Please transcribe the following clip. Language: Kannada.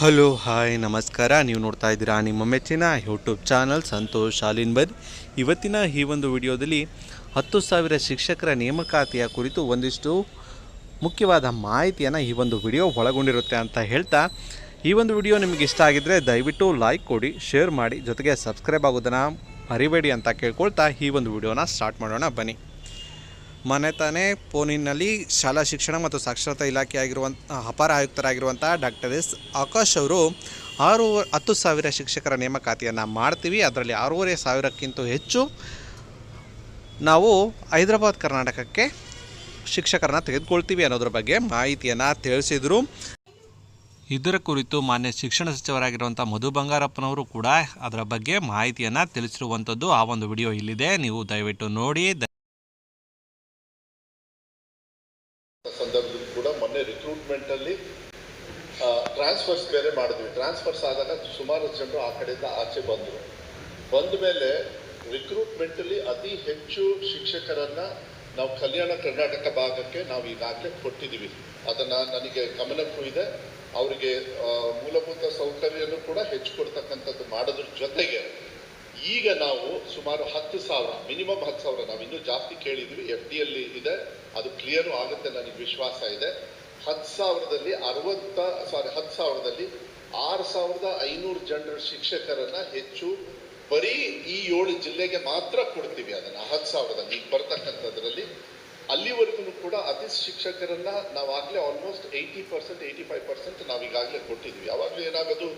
ಹಲೋ, ಹಾಯ್, ನಮಸ್ಕಾರ. ನೀವು ನೋಡ್ತಾ ಇದ್ದೀರಾ ನಿಮ್ಮ ಮೆಚ್ಚಿನ ಯೂಟ್ಯೂಬ್ ಚಾನಲ್ ಸಂತೋಷ್ ಬದ್. ಇವತ್ತಿನ ಈ ಒಂದು ವಿಡಿಯೋದಲ್ಲಿ ಹತ್ತು ಸಾವಿರ ಶಿಕ್ಷಕರ ನೇಮಕಾತಿಯ ಕುರಿತು ಒಂದಿಷ್ಟು ಮುಖ್ಯವಾದ ಮಾಹಿತಿಯನ್ನು ಈ ಒಂದು ವಿಡಿಯೋ ಒಳಗೊಂಡಿರುತ್ತೆ ಅಂತ ಹೇಳ್ತಾ, ಈ ಒಂದು ವಿಡಿಯೋ ನಿಮಗೆ ಇಷ್ಟ ಆಗಿದ್ದರೆ ದಯವಿಟ್ಟು ಲೈಕ್ ಕೊಡಿ ಶೇರ್ ಮಾಡಿ, ಜೊತೆಗೆ ಸಬ್ಸ್ಕ್ರೈಬ್ ಆಗೋದನ್ನು ಮರಿಬೇಡಿ ಅಂತ ಕೇಳ್ಕೊಳ್ತಾ ಈ ಒಂದು ವಿಡಿಯೋನ ಸ್ಟಾರ್ಟ್ ಮಾಡೋಣ. ಬನ್ನಿ. ಮನೆ ತಾನೇ ಫೋನಿನಲ್ಲಿ ಶಾಲಾ ಶಿಕ್ಷಣ ಮತ್ತು ಸಾಕ್ಷರತಾ ಇಲಾಖೆ ಆಗಿರುವಂಥ ಅಪಾರ ಆಯುಕ್ತರಾಗಿರುವಂಥ ಡಾಕ್ಟರ್ ಎಸ್ ಆಕಾಶ್ ಅವರು ಆರು, ಹತ್ತು ಸಾವಿರ ಶಿಕ್ಷಕರ ನೇಮಕಾತಿಯನ್ನು ಮಾಡ್ತೀವಿ. ಅದರಲ್ಲಿ ಆರೂವರೆ ಸಾವಿರಕ್ಕಿಂತ ಹೆಚ್ಚು ನಾವು ಹೈದರಾಬಾದ್ ಕರ್ನಾಟಕಕ್ಕೆ ಶಿಕ್ಷಕರನ್ನ ತೆಗೆದುಕೊಳ್ತೀವಿ ಅನ್ನೋದ್ರ ಬಗ್ಗೆ ಮಾಹಿತಿಯನ್ನು ತಿಳಿಸಿದರು. ಇದರ ಕುರಿತು ಮಾನ್ಯ ಶಿಕ್ಷಣ ಸಚಿವರಾಗಿರುವಂಥ ಮಧು ಬಂಗಾರಪ್ಪನವರು ಕೂಡ ಅದರ ಬಗ್ಗೆ ಮಾಹಿತಿಯನ್ನು ತಿಳಿಸಿರುವಂಥದ್ದು ಆ ಒಂದು ವಿಡಿಯೋ ಇಲ್ಲಿದೆ. ನೀವು ದಯವಿಟ್ಟು ನೋಡಿ ಸಂದರ್ಭದಲ್ಲಿ ಕೂಡ ಮೊನ್ನೆ ರಿಕ್ರೂಟ್ಮೆಂಟ್ ಅಲ್ಲಿ ಟ್ರಾನ್ಸ್ಫರ್ಸ್ ಬೇರೆ ಮಾಡಿದ್ವಿ. ಟ್ರಾನ್ಸ್ಫರ್ಸ್ ಆದಾಗ ಸುಮಾರು ಜನರು ಆ ಕಡೆಯಿಂದ ಆಚೆ ಬಂದರು. ಬಂದ ಮೇಲೆ ರಿಕ್ರೂಟ್ಮೆಂಟ್ ಅಲ್ಲಿ ಅತಿ ಹೆಚ್ಚು ಶಿಕ್ಷಕರನ್ನ ನಾವು ಕಲ್ಯಾಣ ಕರ್ನಾಟಕ ಭಾಗಕ್ಕೆ ನಾವು ಈಗಾಗಲೇ ಕೊಟ್ಟಿದ್ದೀವಿ. ಅದನ್ನ ನನಗೆ ಗಮನಕ್ಕೂ ಇದೆ. ಅವರಿಗೆ ಮೂಲಭೂತ ಸೌಕರ್ಯನೂ ಕೂಡ ಹೆಚ್ಚು ಕೊಡ್ತಕ್ಕಂಥದ್ದು ಮಾಡೋದ್ರ ಜೊತೆಗೆ ಈಗ ನಾವು ಸುಮಾರು ಹತ್ತು ಸಾವಿರ, ಮಿನಿಮಮ್ ಹತ್ತು ಸಾವಿರ ನಾವು ಇನ್ನೂ ಜಾಸ್ತಿ ಕೇಳಿದ್ವಿ, ಎಫ್ ಡಿ ಅಲ್ಲಿ ಇದೆ, ಅದು ಕ್ಲಿಯರ್ ಆಗುತ್ತೆ ನನಗೆ ವಿಶ್ವಾಸ ಇದೆ. ಹತ್ತು ಸಾವಿರದಲ್ಲಿ ಅರವತ್ತ ಸಾರಿ ಹತ್ತು ಸಾವಿರದಲ್ಲಿ ಆರು ಸಾವಿರದ ಐನೂರು ಜನರ ಶಿಕ್ಷಕರನ್ನ ಹೆಚ್ಚು ಬರೀ ಈ ಏಳು ಜಿಲ್ಲೆಗೆ ಮಾತ್ರ ಕೊಡ್ತೀವಿ ಅದನ್ನ, ಹತ್ತು ಸಾವಿರದಲ್ಲಿ, ಈಗ ಬರ್ತಕ್ಕಂಥದ್ರಲ್ಲಿ. ಅಲ್ಲಿವರೆಗೂ ಕೂಡ ಅತಿ ಶಿಕ್ಷಕರನ್ನ ನಾವಾಗಲೇ almost eighty percent eighty five percent ನಾವು ಈಗಾಗಲೇ ಕೊಟ್ಟಿದ್ವಿ. ಯಾವಾಗಲೂ ಏನಾಗೋದು